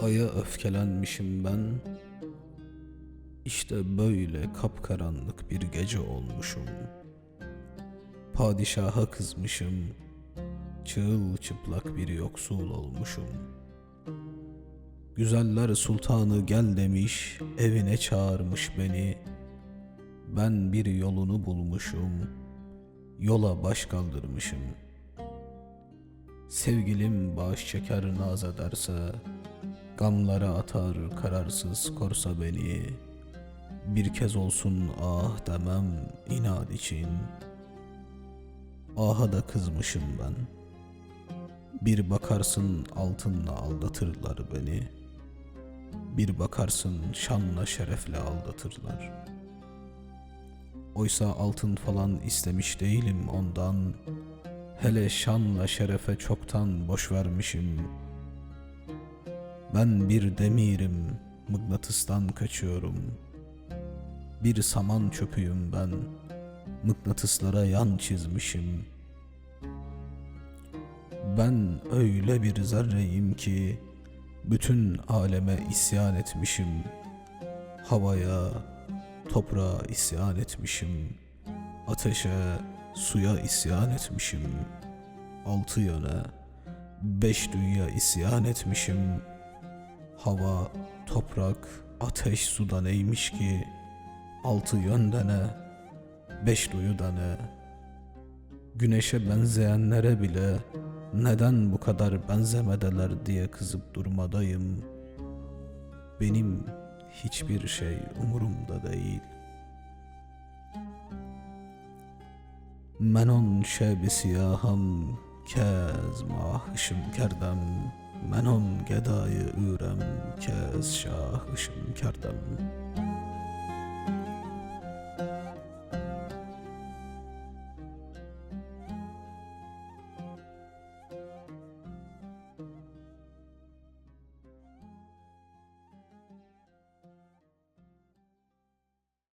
Aya öfkelenmişim ben. İşte böyle kapkaranlık bir gece olmuşum. Padişaha kızmışım. Çığıl bir yoksul olmuşum. Güzeller sultanı gel demiş, evine çağırmış beni. Ben bir yolunu bulmuşum, yola baş kaldırmışım. Sevgilim bağış çeker naz ederse, gamlara atar kararsız korsa beni. Bir kez olsun ah demem inat için. Aha da kızmışım ben. Bir bakarsın altınla aldatırlar beni. Bir bakarsın şanla şerefle aldatırlar. Oysa altın falan istemiş değilim ondan. Hele şanla şerefe çoktan boş vermişim. Ben bir demirim, mıknatıstan kaçıyorum. Bir saman çöpüyüm ben, mıknatıslara yan çizmişim. Ben öyle bir zerreyim ki, bütün aleme isyan etmişim. Havaya, toprağa isyan etmişim. Ateşe, suya isyan etmişim. Altı yöne, beş dünya isyan etmişim. Hava, toprak, ateş suda neymiş ki? Altı yönde ne? Beş duyuda ne? Güneşe benzeyenlere bile neden bu kadar benzemedeler diye kızıp durmadayım. Benim hiçbir şey umurumda değil. Menon şebi siyaham kerdem Menon gedayı ürem kez şahışım kerdem